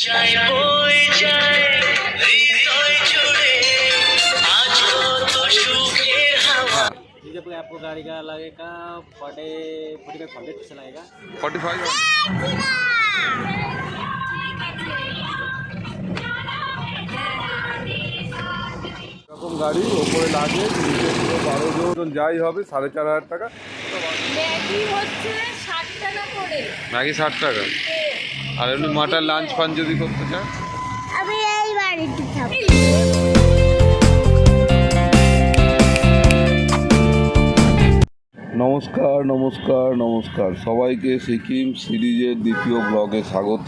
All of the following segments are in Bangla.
যায় বয়ে যায় হৃদয় জুড়ে আজ কত সুখের হাওয়া जब आपको गाड़ी का लगेगा फोर्टी फोर्टी फाइव हंड्रेड से लगेगा ফর্টি ফাইভ এরকম গাড়ি ওপরে লাগে নিচে পুরো বারো জন যাই হবে সাড়ে চার হাজার টাকা ম্যাগি হচ্ছে ষাট টাকা করে ম্যাগি ষাট টাকা আর এমনি মাটার লাঞ্চ ফান যদি করতে চান আমি এই বাড়িতে থাকি নমস্কার নমস্কার নমস্কার। সবাইকে সিকিম সিরিজের দ্বিতীয় ব্লগে স্বাগত।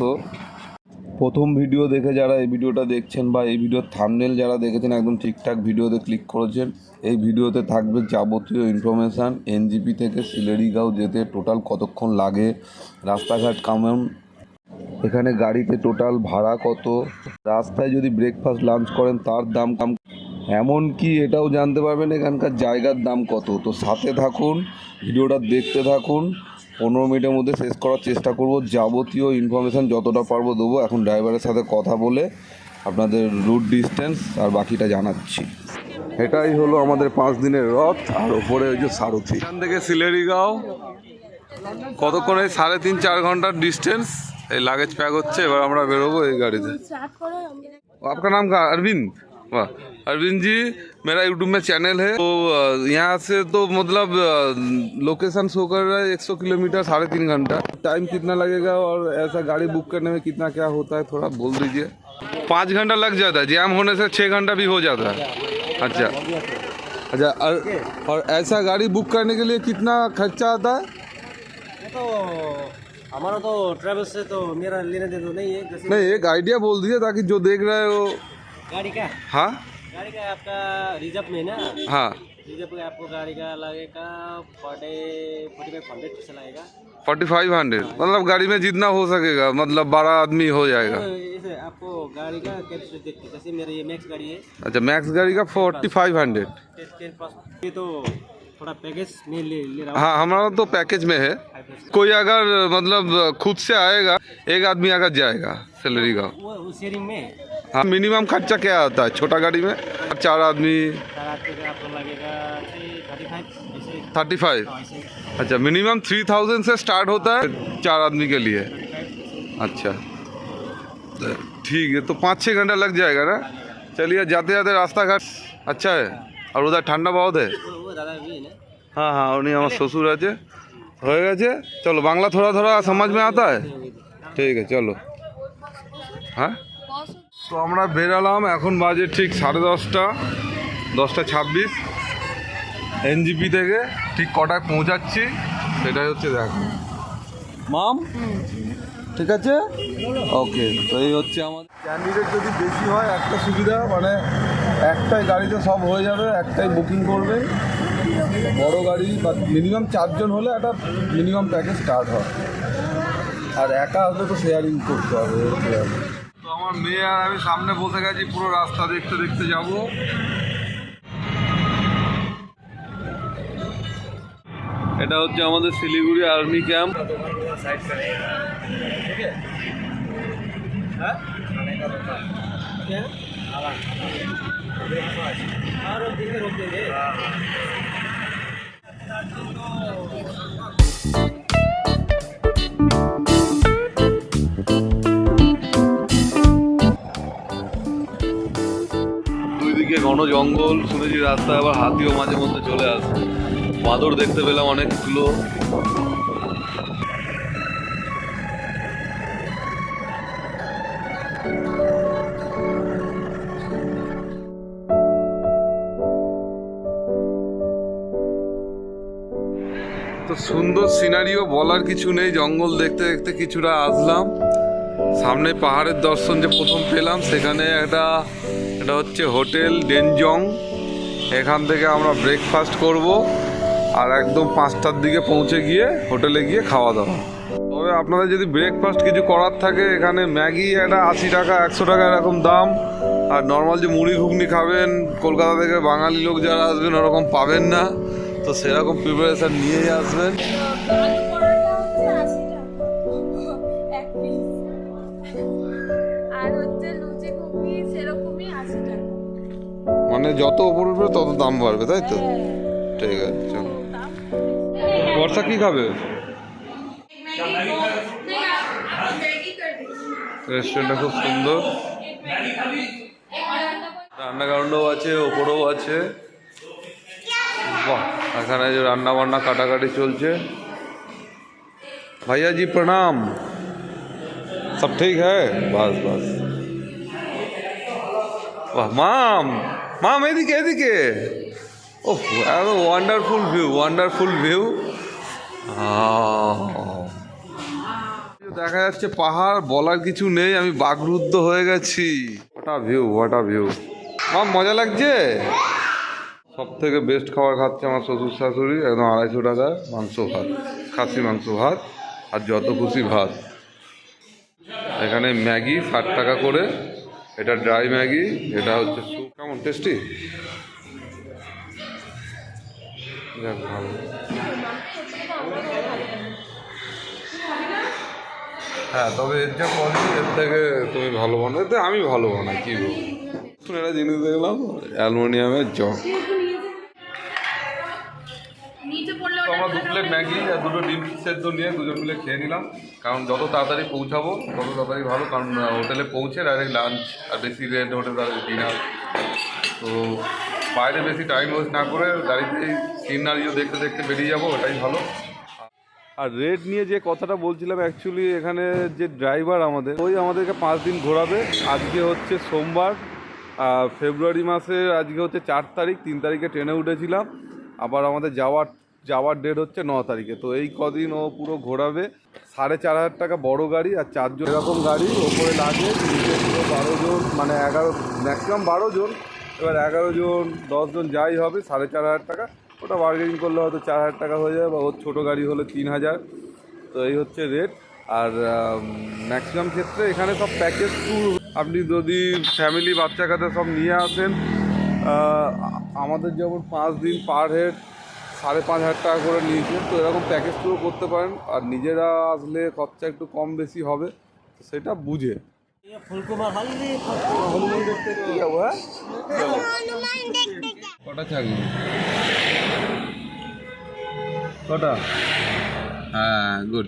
প্রথম ভিডিও দেখে যারা এই ভিডিওটা দেখছেন বা এই ভিডিওর থামনেল যারা দেখেছেন একদম ঠিকঠাক ভিডিওতে ক্লিক করেছেন এই ভিডিওতে থাকবে যাবতীয় ইনফরমেশান এনজিপি থেকে সিলেরিগাঁও যেতে টোটাল কতক্ষণ লাগে? রাস্তাঘাট কেমন? এখানে গাড়িতে টোটাল ভাড়া কত? রাস্তায় যদি ব্রেকফাস্ট লাঞ্চ করেন, তার দাম কাম। এমনকি এটাও জানতে পারবেন এখানকার জায়গার দাম কত। তো সাথে থাকুন, ভিডিওটা দেখতে থাকুন। পনেরো মিনিটের মধ্যে শেষ করার চেষ্টা করব। যাবতীয় ইনফরমেশান যতটা পারব দেবো। এখন ড্রাইভারের সাথে কথা বলে আপনাদের রুট ডিস্টেন্স আর বাকিটা জানাচ্ছি। এটাই হলো আমাদের পাঁচ দিনের রথ। আর ওপরে ওই যে সারথি। এখান থেকে সিলেরিগাঁও। কতক্ষণে সাড়ে তিন, চার ঘণ্টার ডিস্টেন্স এই লাগেজ প্যাক হচ্ছে এবার আমরা বেরোবো এই গাড়িতে আপনার নাম কা अरविंद वाह अरविंद जी मेरा यूट्यूब में चैनल है तो यहाँ से तो मतलब लोकेशन शो कर रहा है एक सौ किलोमीटर साढ़े तीन घंटा टाइम कितना लगेगा और ऐसा गाड़ी बुक करने में कितना क्या होता है थोड़ा बोल दीजिए पाँच घंटा लग जाता है जैम होने से छः घंटा भी हो जाता है अच्छा अच्छा और, और ऐसा गाड़ी बुक करने के लिए कितना खर्चा आता है तो हमारा तो ट्रैवल से तो मेरा लेने देने तो नहीं है जैसे नहीं एक आइडिया बोल दीजिए ताकि जो देख रहे हो गाड़ी का? हाँ? गाड़ी का आपका रिज़र्व में ना? हाँ। रिज़र्व का आपको गाड़ी का लगेगा फोर्टी फोर्टी फाइव हंड्रेड से लगेगा फोर्टी फाइव हंड्रेड मतलब गाड़ी में जितना हो सकेगा मतलब बारह आदमी हो जाएगा। तो आपको गाड़ी का कैपेसिटी जैसे मेरा ये मैक्स गाड़ी है। अच्छा मैक्स गाड़ी का फोर्टी फाइव हंड्रेड ये तो थोड़ा पैकेज में ले ले रहा हूँ। हाँ हमारा तो पैकेज में है। कोई अगर मतलब खुद से आएगा एक आदमी अगर जाएगा सैलरी का वो शेयरिंग में हाँ मिनिमम खर्चा क्या आता है छोटा गाड़ी में चार आदमी चार आदमी का आपको लगेगा थर्टी फाइव ऐसे थर्टी फाइव ऐसे अच्छा मिनिमम थ्री थाउजेंड से स्टार्ट होता है चार आदमी के लिए अच्छा तो ठीक है तो पाँच छः घंटा लग जाएगा ना चलिए जाते जाते रास्ता घाट अच्छा है और उधर ठंडा बहुत है वो वो दादा भी है ना হ্যাঁ হ্যাঁ উনি আমার শ্বশুর আছে হয়ে গেছে? চলো, বাংলা থোড়া থোড়া সমাজ মে আতা ঠিক আছে, চলো। হ্যাঁ? তো আমরা বেরালাম, এখন বাজে ঠিক সাড়ে দশটা দশটা ছাব্বিশ। এনজিপি থেকে ঠিক কটায় পৌঁছাচ্ছি, সেটাই হচ্ছে দেখো। মাম? ঠিক আছে? ওকে, তো এই হচ্ছে আমাদের ক্যান্ডিডেট যদি বেশি হয়, একটা সুবিধা মানে একটাই গাড়িতে সব হয়ে যাবে, একটাই বুকিং করবে। বড় গাড়ি বা মিনিমাম চারজন হলে একটা মিনিমাম প্যাকেজ স্টার্ট হয়। আর একা হলে তো শেয়ারিং করতে হবে তো আমার মেয়ে আর আমি সামনে বসে গেছি পুরো রাস্তা দেখতে দেখতে যাব। এটা হচ্ছে আমাদের শিলিগুড়ি আর্মি ক্যাম্প। और দুইদিকে ঘন জঙ্গল, শুনেছি রাস্তায় আবার হাতিও মাঝে মধ্যে চলে আসে। বাঁদর দেখতে পেলাম অনেকগুলো সুন্দর সিনারিও বলার কিছু নেই, জঙ্গল দেখতে দেখতে কিছুটা আসলাম। সামনে পাহাড়ের দর্শন যে প্রথম পেলাম, সেখানে একটা, এটা হচ্ছে হোটেল ডেনজং। এখান থেকে আমরা ব্রেকফাস্ট করব আর একদম পাঁচটার দিকে পৌঁছে গিয়ে হোটেলে গিয়ে খাওয়া দাওয়া। তবে আপনাদের যদি ব্রেকফাস্ট কিছু করার থাকে, এখানে ম্যাগি একটা আশি টাকা, একশো টাকা এরকম দাম। আর নর্মাল যে মুড়ি ঘুগনি খাবেন, কলকাতা থেকে বাঙালি লোক যারা আসবেন, ওরকম পাবেন না। তো সেরকম প্রিপারেশান নিয়েই আসবেন। মানে যত উপর উঠবে, তত দাম বাড়বে, তাই তো? ঠিক আছে বর্ষা কি খাবে? রেস্টুরেন্টটা খুব সুন্দর। রান্নাগ্রাউন্ডও আছে, ওপরেও আছে। এখানে যে রান্না বান্না কাটাকাটি চলছে। ভাইয়া জি প্রণাম। সব ঠিক হ্যাঁ? বাস বাস। মাম মাম, এদিকে এদিকে। ও ওয়ান্ডারফুল ভিউ ওয়ান্ডারফুল ভিউ দেখা যাচ্ছে পাহাড়, বলার কিছু নেই, আমি বাগরুদ্ধ হয়ে গেছি। ওটা ভিউ ওটা ভিউ মাম, মজা লাগছে? সব থেকে বেস্ট খাবার খাচ্ছে আমার শ্বশুর শাশুড়ি, একদম আড়াইশো টাকা মাংস ভাত খাসি মাংস ভাত আর যত খুশি ভাত। এখানে ম্যাগি ষাট টাকা করে, এটা ড্রাই ম্যাগি, এটা হচ্ছে স্যুপ কেমন টেস্টি ভালো। হ্যাঁ তবে এর যা কোয়ালিটি এর থেকে তুমি ভালো বানাও। এতে আমি ভালো বানাই, কি বলব? একটা জিনিস দেখলাম, অ্যালুমিনিয়ামের জগ। দু প্লেট ম্যাগি আর দুটো ডিম সেদ্ধ নিয়ে দুজন মিলে খেয়ে নিলাম। কারণ যত তাড়াতাড়ি পৌঁছাবো, তত তাড়াতাড়ি ভালো, কারণ হোটেলে পৌঁছে ডাইরেক্ট লাঞ্চ আর বেশি রেন্ট হোটেল তাদের ডিনার তো বাইরে বেশি টাইম ওয়েস্ট না করে গাড়িতেই সিনারিও দেখতে দেখতে বেরিয়ে যাব, ওটাই ভালো। আর রেট নিয়ে যে কথাটা বলছিলাম অ্যাকচুয়ালি এখানে যে ড্রাইভার আমাদের, ওই আমাদেরকে পাঁচ দিন ঘোরাবে। আজকে হচ্ছে সোমবার ফেব্রুয়ারি মাসের আজকে হচ্ছে চার তারিখ, তিন তারিখে ট্রেনে উঠেছিলাম। আবার আমাদের যাওয়ার যাওয়ার ডেট হচ্ছে ন তারিখে। তো এই কদিন ও পুরো ঘোরাবে। সাড়ে চার হাজার টাকা বড় গাড়ি আর চারজন এরকম গাড়ি, ওপরে লাগে পুরো বারো জন মানে এগারো ম্যাক্সিমাম বারো জন। এবার এগারো জন, দশ জন যাই হবে, সাড়ে চার হাজার টাকা। ওটা বার্গেনিং করলে হয়তো চার হাজার টাকা হয়ে যাবে বা ওর ছোটো গাড়ি হলে তিন হাজার। তো এই হচ্ছে রেট আর ম্যাক্সিমাম ক্ষেত্রে এখানে সব প্যাকেজ ট্যুর আপনি যদি ফ্যামিলি বাচ্চা কাচ্চা সব নিয়ে আসেন আমাদের যেমন পাঁচ দিন পার হেড সাড়ে পাঁচ হাজার টাকা করে নিয়েছেন, তো এরকম প্যাকেজ পুরো করতে পারেন। আর নিজেরা আসলে খরচা একটু কম বেশি হবে সেটা বুঝে। কটা চাকরি? কটা হ্যাঁ গুড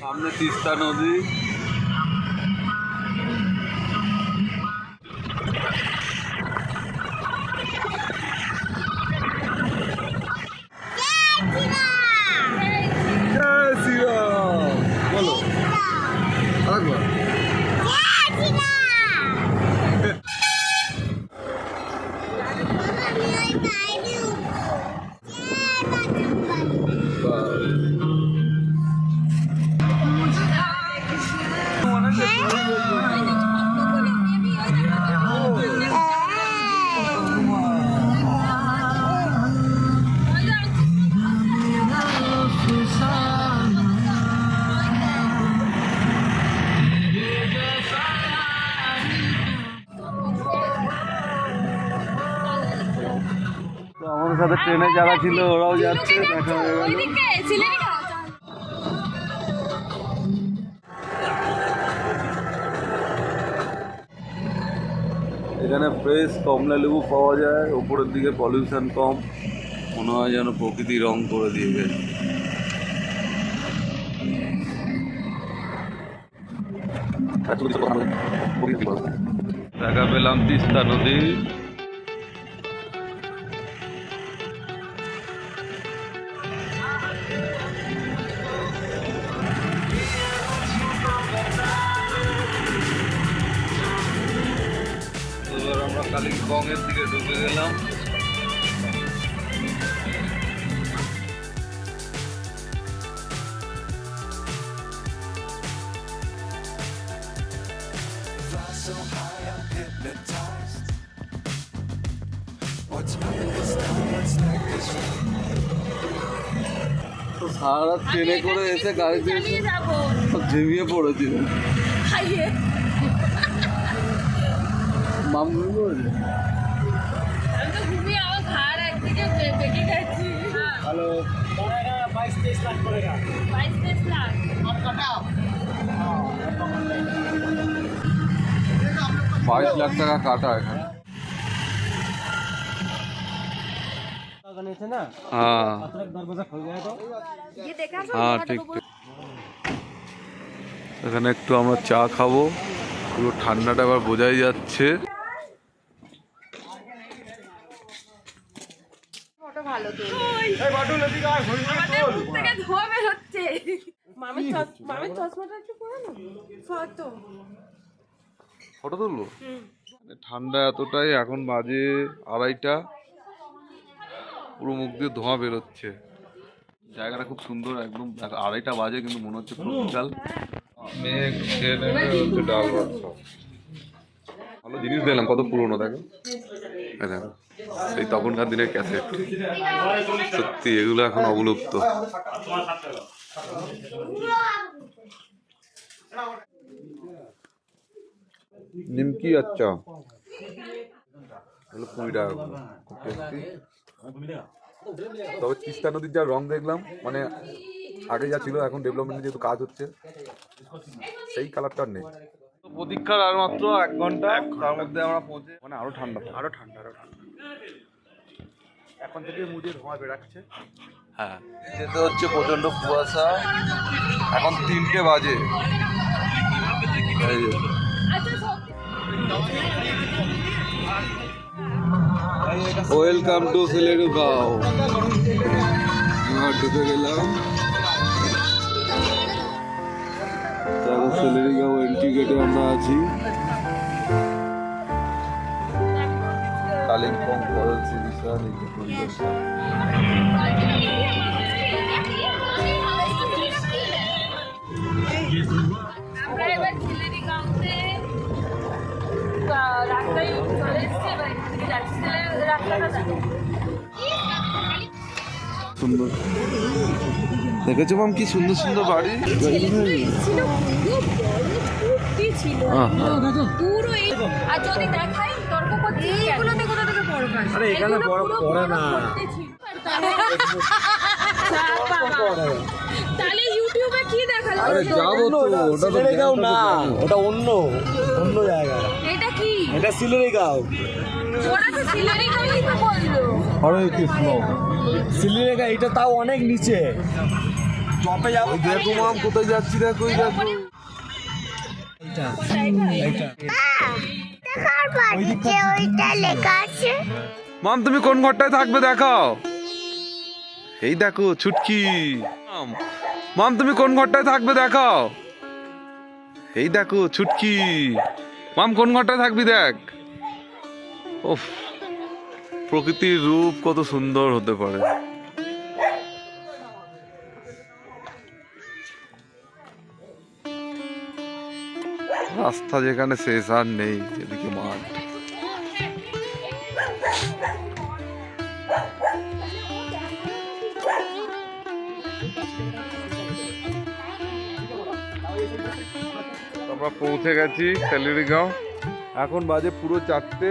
সামনে তিস্তা নদী। ট্রেনে যারা ছিল ওরাও যাচ্ছে দেখা হয়ে গেল। এখানে ফ্রেশ কমলা লেবু পাওয়া যায় উপরের দিকে পলিউশন কম। মনে হয় যেন প্রকৃতি রং করে দিয়ে গেছে। দেখা পেলাম তিস্তা নদী। আমরা দিকে ঢুকে গেলাম। সারা রাত ট্রেনে করে এসে গাড়িতে ঝিমিয়ে পড়েছিল খাইয়ে আমি তো ঘুমিয়ে আমার ঘাড় একদিকে বে- বেঁকে গেছি মাম বাইশ লাখ টাকা কাটা এখানে। হ্যাঁ।, হ্যাঁ ঠিক। এখানে একটু আমরা চা খাব। পুরো ঠান্ডাটা আবার বোঝাই যাচ্ছে। মামির মামির চশমাটা একটু পরে না। ফটো। ফটো তুলবো? মানে ঠান্ডা এতটাই এখন বাজে আড়াইটা। পুরো মুখ দিয়ে ধোঁয়া বেরোচ্ছে। জায়গাটা খুব সুন্দর একদম আড়াইটা বাজে কিন্তু মনে হচ্ছে পুরো বিকাল মেয়ে একটু খেয়ে নেবে হচ্ছে ডাল ভাত ভালো জিনিস দিলাম কত পুরনো দেখো। এই দেখো সেই তখনকার দিনের ক্যাসেট। সত্যি এগুলো এখন অবলুপ্ত। নিমকি আচ্ছা। হলো কুড়ি টাকা করে। খুব টেস্টি তবে তিস্তা নদীর যা রং দেখলাম মানে আগে যা ছিল এখন ডেভেলপমেন্টে যেহেতু কাজ হচ্ছে সেই কালারটা নেই। প্রতীক্ষার আর মাত্র এক ঘণ্টা তার মধ্যে আমরা পৌঁছে মানে আরও ঠান্ডা আরও ঠান্ডা আরও ঠান্ডা। এখন থেকে মুজে ধোঁয়া বেরাচ্ছে হ্যাঁ। যেতে হচ্ছে প্রচণ্ড কুয়াশা। এখন তিনটে বাজে। ওয়েলকাম টু সিলেটু গাঁও ঢুকে গেলাম। তারপর সিলেরি গাঁও এন্ট্রি গেটে আমরা আছি। কালিম্পং ফরেন্স বিশাল এই যে আমরা এবার ঝিলেরি রাস্তায় চলে এসেছি এবার এখান থেকে যাচ্ছি রাস্তাটা দেখো সুন্দর দেখেছ মাম কি সুন্দর সুন্দর বাড়ি? ছিল পুরো আর যদি দেখাই তর্ক করতে এইগুলোতে আরে এখানে বড় পড়ে না। তাহলে ইউটিউবে কি দেখাল? আরে যাব তো ওটা তো সিলেরিগাঁও না ওটা অন্য অন্য জায়গা। এটা কি? এটা ওরা তো সিলারি গাঁওই তো বলল। হরে কৃষ্ণ। সিলেরিগাঁও এটা তাও অনেক নিচে। চপে যাব দেখো মাম কোথায় যাচ্ছি দেখো দেখার বাড়িতে ওইটা লেখা আছে। মাম তুমি কোন ঘরটায় থাকবে দেখাও। এই দেখো ছুটকি। মাম, মাম তুমি কোন ঘরটায় থাকবে দেখাও। এই দেখো ছুটকি। মাম কোন ঘরটায় থাকবি দেখ। ওফ প্রকৃতির রূপ কত সুন্দর হতে পারে। রাস্তা যেখানে শেষ আর নেই, এদিকে মাঠ। আমরা পৌঁছে গেছি তেলেরিগাঁও। এখন বাজে পুরো চারটে,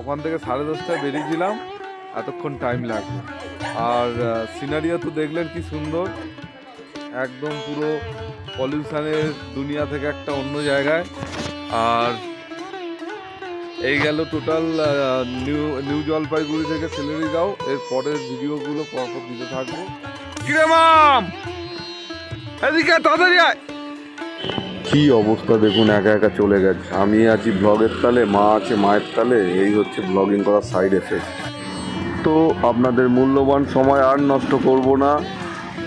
ওখান থেকে সাড়ে দশটায় বেরিয়েছিলাম, এতক্ষণ টাইম লাগবে। আর সিনারিও তো দেখলেন কি সুন্দর। একদম পুরো পলিউশনের দুনিয়া থেকে একটা অন্য জায়গায়। আর এই গেল টোটাল নিউ নিউ জলপাইগুড়ি থেকে সিলেরিগাঁও এর পরের ভিডিওগুলো পরপর দিতে থাকব। কিরে এদিকে তাড়াতাড়ি আয়। কি অবস্থা দেখুন, একা একা চলে গেছে। আমি আছি ব্লগের তালে, মা আছে মায়ের তালে, এই হচ্ছে ব্লগিং করার সাইড এফেক্ট তো আপনাদের মূল্যবান সময় আর নষ্ট করব না।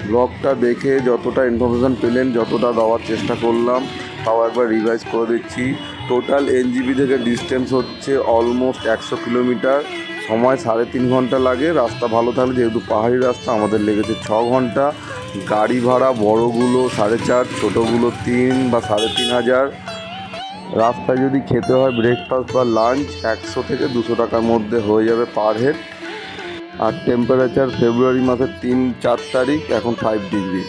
ব্লগটা দেখে যতটা ইনফরমেশান পেলেন, যতটা দেওয়ার চেষ্টা করলাম তাও একবার রিভাইজ করে দিচ্ছি টোটাল এনজিবি থেকে ডিস্টেন্স হচ্ছে অলমোস্ট একশো কিলোমিটার সময় সাড়ে তিন ঘণ্টা লাগে। রাস্তা ভালো থাকলে যেহেতু পাহাড়ি রাস্তা, আমাদের লেগেছে ছ ঘণ্টা। গাড়ি ভাড়া বড়গুলো সাড়ে চার, ছোটোগুলো তিন বা সাড়ে তিন হাজার। রাস্তায় যদি খেতে হয় ব্রেকফাস্ট বা লাঞ্চ একশো থেকে দুশো টাকার মধ্যে হয়ে যাবে পার হেড আর টেম্পারেচার ফেব্রুয়ারি মাসের তিন, চার তারিখ, এখন ফাইভ ডিগ্রি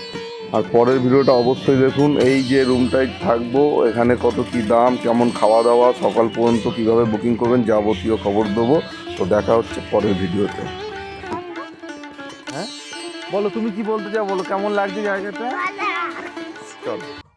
আর পরের ভিডিওটা অবশ্যই দেখুন এই যে রুমটায় থাকব এখানে কত কি দাম কেমন খাওয়া দাওয়া সকাল পর্যন্ত কীভাবে বুকিং করবেন যাবতীয় খবর দেবো। তো দেখা হচ্ছে পরের ভিডিওতে। হ্যাঁ? বলো তুমি কি বলতে চাও? বলো কেমন লাগছে জায়গাটা? চলো।